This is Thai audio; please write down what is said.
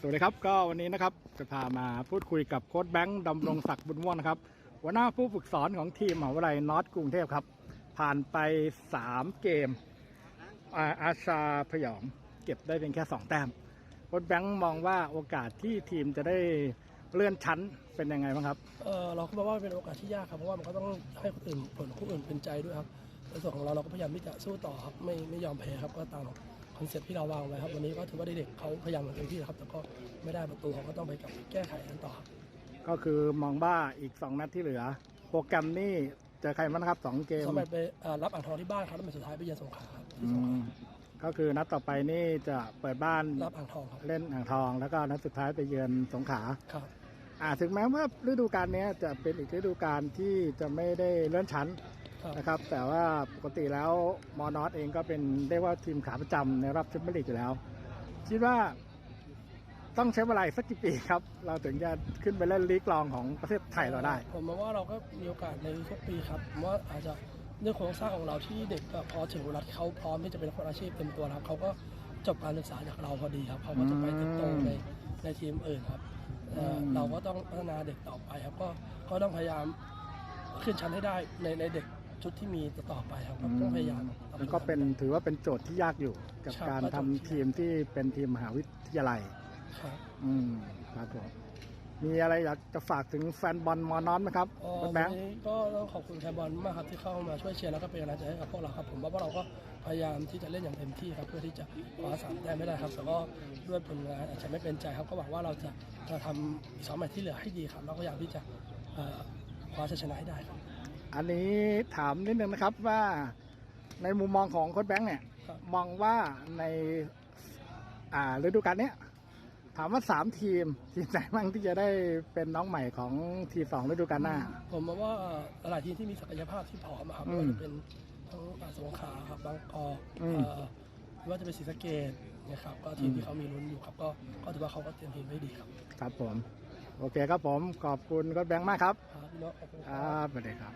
สวัสดีครับก็วันนี้นะครับจะพามาพูดคุยกับโค้ชแบงค์ดำรงศักดิ์บุญม่วงนะครับหัวหน้าผู้ฝึกสอนของทีมมหาวิทยาลัยนอตกรุงเทพครับ ผ่านไป 3 เกมอาอาชาพยองเก็บได้เพียงแค่ 2 แต้มโค้ชแบงค์มองว่าโอกาสที่ทีมจะได้เลื่อนชั้นเป็นยังไงบ้างครับเออเราก็มองว่าเป็นโอกาสที่ยากครับเพราะว่ามันก็ต้องให้คนอื่นผลผู้อื่นเป็นใจด้วยครับในส่วนของเราเราก็พยายามที่จะสู้ต่อครับไม่ไม่ยอมแพ้ครับก็ตาม คอนเซ็ปต์ที่เราวางไว้ครับวันนี้ก็ถือว่าเด็กๆเขาพยายามอย่างเต็มที่นะครับแต่ก็ไม่ได้ประตูเขาก็ต้องไปกลับแก้ไขกันต่อครับก็คือมองว่าอีก 2 นัดที่เหลือ โปรแกรมนี่เจอใครบ้างนะครับ2เกมสมัยไปเอ่อรับอ่างทองที่บ้านครับแล้วแมตช์สุดท้ายไปเยือนสงขลาครับอืที่สงขลามก็คือนัดต่อไปนี่จะเปิดบ้านรับอ่างทองครับเล่นอ่างทอง แล้วก็นัดสุดท้ายไปเยือนสงขลาครับอ่าถึงแม้ว่าฤดูกาลนี้จะเป็นอีกฤดูกาลที่จะไม่ได้เลื่อนชั้นครับ นะครับ แต่ว่าปกติแล้วมอนอสเองก็เป็นเรียกว่าทีมขาประจำในรอบแชมเปี้ยนลีกอยู่แล้ว คิดว่าต้องใช้เวลาอีกสักกี่ปีครับ เราถึงจะขึ้นไปเล่นลีกรองของประเทศไทยเราได้ ผมมองว่าเราก็มีโอกาสในทุกปีครับผมว่าอาจจะเรื่องโครงสร้างของเราที่เด็กก็พอถึงเวลาที่เขาพร้อมที่จะเป็นคนอาชีพเต็มตัวแล้วเขาก็จบการศึกษาจากเราพอดีครับเขาก็จะไปเติบโตในในทีมอื่นครับเอ่ออืมเราก็ต้องพัฒนาเด็กต่อไปครับก็ก็ต้องพยายามขึ้นชั้นให้ได้ในในเด็ก ชุดที่มีต่อไปครับก็ต้องพยายามมันก็เป็นถือว่าเป็นโจทย์ที่ยากอยู่ กับครับการก็ทำโจทย์ที่ทีมที่เป็นทีมมหาวิทยาลัย ครับ อืมครับผมมีอะไรอยากจะฝากถึงแฟนบอลมอนอสไหมครับอ๋อคุณวัแบนงค์นี้ก็ต้องขอบคุณแฟนบอลมากครับที่เข้ามาช่วยเชียร์แล้วก็เป็นกำลังใจให้กับพวกเราครับผมว่าพวกเราก็พยายามที่จะเล่นอย่างเต็มที่ครับเพื่อที่จะคว้าสามแต้มไม่ได้ครับแต่ก็ด้วยผลงานอาจจะไม่เป็นใจครับก็หวังว่าเราจะจะทำอีกสองแมตช์ที่เหลือให้ดีครับแล้วก็อยากที่จะเอ่อคว้าชัยชนะให้ได้ครับ อันนี้ถามนิดนึงนะครับว่าในมุมมองของโค้ชแบงค์เนี่ยครับมองว่าใน อ่าฤดูกาลเนี้ยถามว่าสามทีม ทีมไหนบ้างที่จะได้เป็นน้องใหม่ของทีสองฤดูกาลหน้า ผมมองว่าหลายทีมที่มีศักยภาพที่พร้อมอะครับอืไม่มว่าจะเป็นทั้งอ่าสงขลาครับบางกอกอืมเอ่อไม่ว่าจะเป็นศรีสะเกดนะครับก็ทีมที่เขามีลุ้นอยู่ครับก็ก็ถือว่าเขาก็เตรียมทีมไว้ดีครับครับผม โอเคครับผมขอบคุณโค้ชแบงค์มากครับครับพี่น้องขอบคุณคครัรับ บสวัสดีครับ